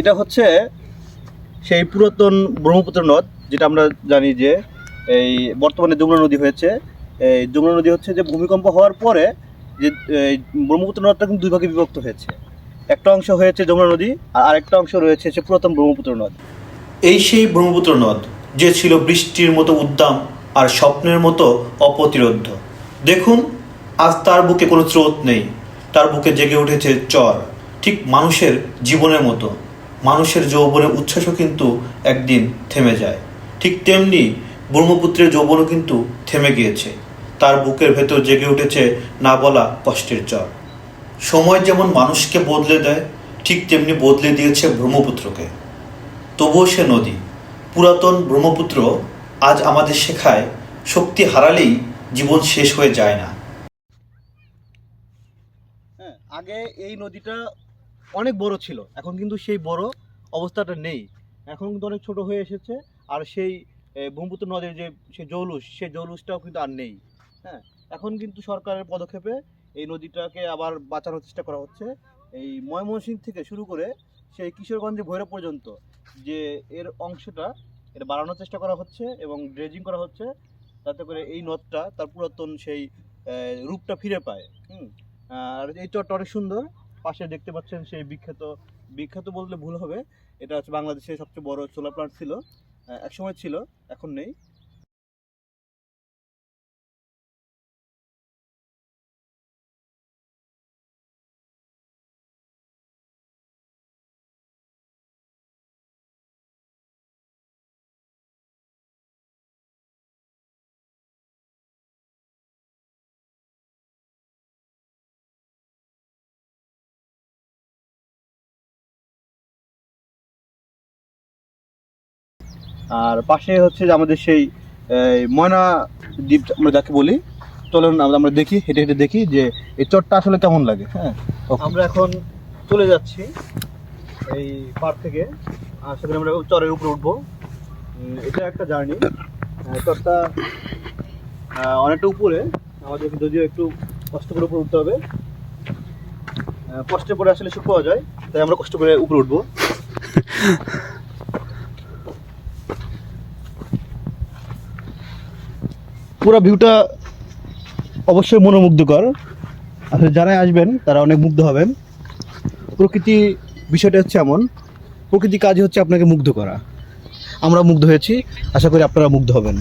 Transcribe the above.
এটা হচ্ছে সেই পুরাতন ব্রহ্মপুত্র নদ, যেটা আমরা জানি যে এই বর্তমানে যমুনা নদী হয়েছে। এই যমুনা নদী হচ্ছে যে ভূমিকম্প হওয়ার পরে যে ব্রহ্মপুত্র নদটা কিন্তু দুই ভাগে বিভক্ত হয়েছে। একটা অংশ হয়েছে যমুনা নদী আর আরেকটা অংশ রয়েছে সে পুরাতন ব্রহ্মপুত্র নদ। এই সেই ব্রহ্মপুত্র নদ, যে ছিল বৃষ্টির মতো উদ্দাম আর স্বপ্নের মতো অপ্রতিরোধ্য দেখুন, আজ তার বুকে কোনো স্রোত নেই, তার বুকে জেগে উঠেছে চর, ঠিক মানুষের জীবনের মতো। মানুষের যৌবনের উচ্ছ্বাসও কিন্তু একদিন থেমে যায়। ঠিক তেমনি ব্রহ্মপুত্রের যৌবনও কিন্তু থেমে গিয়েছে। তার বুকের ভেতর জেগে উঠেছে না বলা কষ্টের চর সময় যেমন মানুষকে বদলে দেয়, ঠিক তেমনি বদলে দিয়েছে ব্রহ্মপুত্রকে। তবুও সে নদী। পুরাতন ব্রহ্মপুত্র আজ আমাদের শেখায়, শক্তি হারালেই জীবন শেষ হয়ে যায় না। হ্যাঁ আগে এই নদীটা অনেক বড় ছিল। এখন কিন্তু সেই বড় অবস্থাটা নেই। এখন কিন্তু অনেক ছোট হয়ে এসেছে আর সেই ব্রহ্মপুত্র নদের যে সেই জৌলুস সেই জৌলুসটাও কিন্তু আর নেই। হ্যাঁ এখন কিন্তু সরকারের পদক্ষেপে এই নদীটাকে আবার বাঁচানোর চেষ্টা করা হচ্ছে। এই ময়মনসিংহ থেকে শুরু করে সেই কিশোরগঞ্জে ভৈরব পর্যন্ত যে এর অংশটা, এটা বাড়ানোর চেষ্টা করা হচ্ছে এবং ড্রেজিং করা হচ্ছে। যাতে করে এই নদটা, তার পুরাতন সেই রূপটা ফিরে পায়। হুম, আর এই চরটা অনেক সুন্দর। পাশে দেখতে পাচ্ছেন সেই বিখ্যাত বিখ্যাত বললে ভুল হবে। এটা হচ্ছে বাংলাদেশের সবচেয়ে বড় সোলার প্লান্ট ছিল। একসময় ছিল, এখন নেই। আর পাশে হচ্ছে যে আমাদের সেই ময়না দ্বীপ আমরা যাকে বলি চলুন আমরা আমরা দেখি হেঁটে হেঁটে দেখি যে এই চরটা আসলে কেমন লাগে হ্যাঁ? আমরা এখন চলে যাচ্ছি এই পার্ক থেকে। আর সেখানে আমরা চরের উপরে উঠবো। এটা একটা জার্নি। চরটা অনেকটা উপরে। আমাদের যদিও একটু কষ্ট করে উপরে উঠতে হবে। আহ, কষ্টের পরে আসলে সুখ পাওয়া যায় তাই আমরা কষ্ট করে উপরে উঠবো। পুরো ভিউটা অবশ্যই মনোমুগ্ধকর। আসলে যারাই আসবেন, তারা অনেক মুগ্ধ হবেন। প্রকৃতি বিষয়টা হচ্ছে এমন, প্রকৃতি কাজ হচ্ছে আপনাকে মুগ্ধ করা। আমরা মুগ্ধ হয়েছি, আশা করি আপনারা মুগ্ধ হবেন।